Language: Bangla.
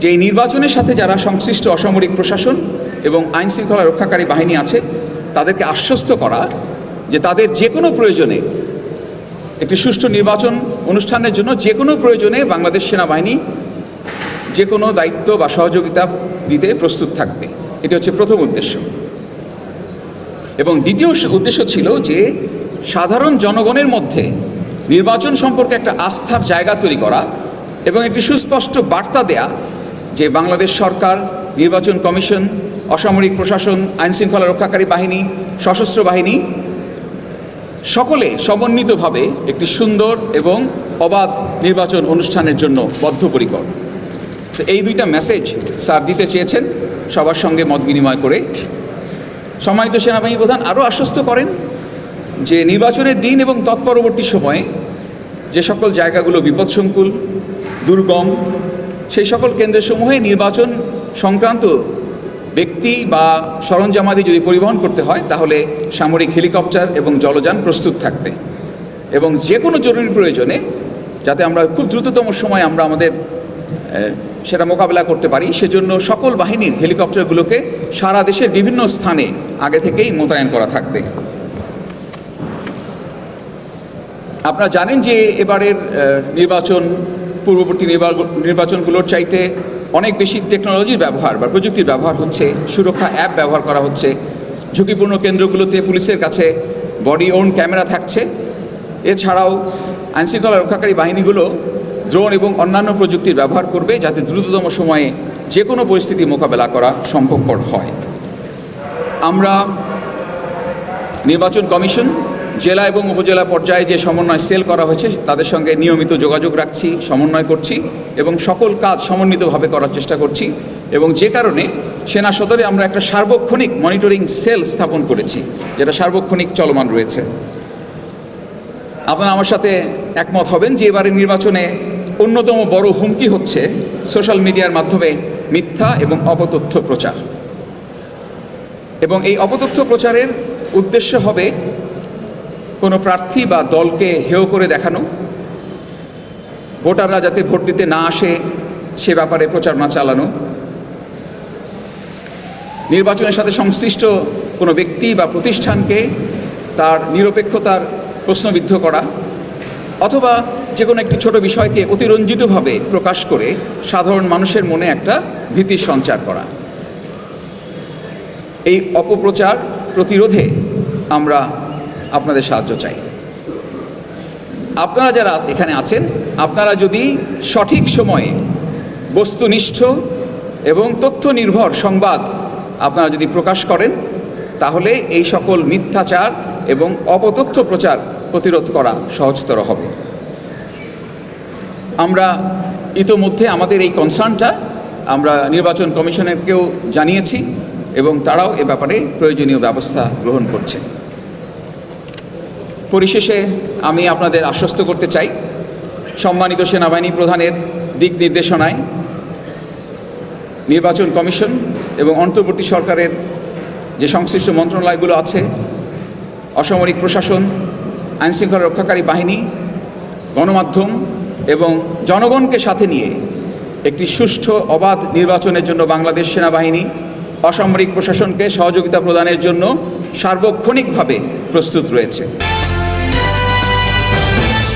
যে এই নির্বাচনের সাথে যারা সংশ্লিষ্ট অসামরিক প্রশাসন এবং আইন শৃঙ্খলা রক্ষাকারী বাহিনী আছে, তাদেরকে আশ্বস্ত করা যে তাদের যে কোনো প্রয়োজনে একটি সুষ্ঠু নির্বাচন অনুষ্ঠানের জন্য যে কোনো প্রয়োজনে বাংলাদেশ সেনাবাহিনী যে কোনো দায়িত্ব বা সহযোগিতা দিতে প্রস্তুত থাকবে। এটি হচ্ছে প্রথম উদ্দেশ্য। এবং দ্বিতীয় উদ্দেশ্য ছিল যে সাধারণ জনগণের মধ্যে নির্বাচন সম্পর্কে একটা আস্থার জায়গা তৈরি করা এবং একটি সুস্পষ্ট বার্তা দেয়া যে বাংলাদেশ সরকার, নির্বাচন কমিশন, অসামরিক প্রশাসন, আইনশৃঙ্খলা রক্ষাকারী বাহিনী, সশস্ত্র বাহিনী, সকলে সমন্বিতভাবে একটি সুন্দর এবং অবাধ নির্বাচন অনুষ্ঠানের জন্য বদ্ধপরিকর। তো এই দুইটা মেসেজ স্যার দিতে চেয়েছেন, সবার সঙ্গে মত বিনিময় করে। সম্মানিত সেনাবাহিনী প্রধান আরও আশ্বস্ত করেন যে নির্বাচনের দিন এবং তৎপরবর্তী সময়ে যে সকল জায়গাগুলো বিপদসংকুল, দুর্গম সেই সকল কেন্দ্রসমূহে নির্বাচন সংক্রান্ত ব্যক্তি বা সরঞ্জামাদি যদি পরিবহন করতে হয়, তাহলে সামরিক হেলিকপ্টার এবং জলযান প্রস্তুত থাকবে। এবং যে কোনো জরুরি প্রয়োজনে, যাতে আমরা খুব দ্রুততম সময় আমরা আমাদের সেটা মোকাবেলা করতে পারি, সেজন্য সকল বাহিনীর হেলিকপ্টারগুলোকে সারা দেশের বিভিন্ন স্থানে আগে থেকেই মোতায়েন করা থাকবে। আপনারা জানেন যে এবারের নির্বাচন পূর্ববর্তী নির্বাচনগুলোর চাইতে অনেক বেশি টেকনোলজির ব্যবহার বা প্রযুক্তির ব্যবহার হচ্ছে, সুরক্ষা অ্যাপ ব্যবহার করা হচ্ছে। ঝুঁকিপূর্ণ কেন্দ্রগুলোতে পুলিশের কাছে বডি ওন ক্যামেরা থাকছে। এছাড়াও আইনশৃঙ্খলা রক্ষাকারী বাহিনীগুলো ড্রোন এবং অন্যান্য প্রযুক্তির ব্যবহার করবে যাতে দ্রুততম সময়ে যে কোনো পরিস্থিতি মোকাবেলা করা সম্ভবপর হয়। আমরা নির্বাচন কমিশন জেলা এবং উপজেলা পর্যায়ে যে সমন্বয় সেল করা হয়েছে, তাদের সঙ্গে নিয়মিত যোগাযোগ রাখছি, সমন্বয় করছি এবং সকল কাজ সমন্বিতভাবে করার চেষ্টা করছি এবং যে কারণে সেনা সদরে আমরা একটা সার্বক্ষণিক মনিটরিং সেল স্থাপন করেছি, যেটা সার্বক্ষণিক চলমান রয়েছে। আপনারা আমার সাথে একমত হবেন যে এবারের নির্বাচনে অন্যতম বড় হুমকি হচ্ছে সোশ্যাল মিডিয়ার মাধ্যমে মিথ্যা এবং অপতথ্য প্রচার। এবং এই অপতথ্য প্রচারের উদ্দেশ্য হবে কোনো প্রার্থী বা দলকে হেয় করে দেখানো, ভোটাররা যাতে ভোট দিতে না আসে সে ব্যাপারে প্রচারণা চালানো, নির্বাচনের সাথে সংশ্লিষ্ট কোনো ব্যক্তি বা প্রতিষ্ঠানকে তার নিরপেক্ষতার প্রশ্নবিদ্ধ করা, অথবা যে কোনো একটি ছোট বিষয়কে অতিরঞ্জিতভাবে প্রকাশ করে সাধারণ মানুষের মনে একটা ভীতির সঞ্চার করা। এই অপপ্রচার প্রতিরোধে আমরা আপনাদের সাহায্য চাই। আপনারা যারা এখানে আছেন, আপনারা যদি সঠিক সময়ে বস্তুনিষ্ঠ এবং তথ্য নির্ভর সংবাদ আপনারা যদি প্রকাশ করেন, তাহলে এই সকল মিথ্যাচার এবং অপতথ্য প্রচার প্রতিরোধ করা সহজতর হবে। আমরা ইতোমধ্যে আমাদের এই কনসার্নটা আমরা নির্বাচন কমিশনেরকেও জানিয়েছি এবং তারাও এ ব্যাপারে প্রয়োজনীয় ব্যবস্থা গ্রহণ করছে। পরিশেষে আমি আপনাদের আশ্বস্ত করতে চাই, সম্মানিত সেনাবাহিনী প্রধানের দিক নির্দেশনায় নির্বাচন কমিশন এবং অন্তর্বর্তী সরকারের যে সংশ্লিষ্ট মন্ত্রণালয়গুলো আছে, অসামরিক প্রশাসন, আইনশৃঙ্খলা রক্ষাকারী বাহিনী, গণমাধ্যম এবং জনগণকে সাথে নিয়ে একটি সুষ্ঠু অবাধ নির্বাচনের জন্য বাংলাদেশ সেনাবাহিনী অসামরিক প্রশাসনকে সহযোগিতা প্রদানের জন্য সার্বক্ষণিকভাবে প্রস্তুত রয়েছে।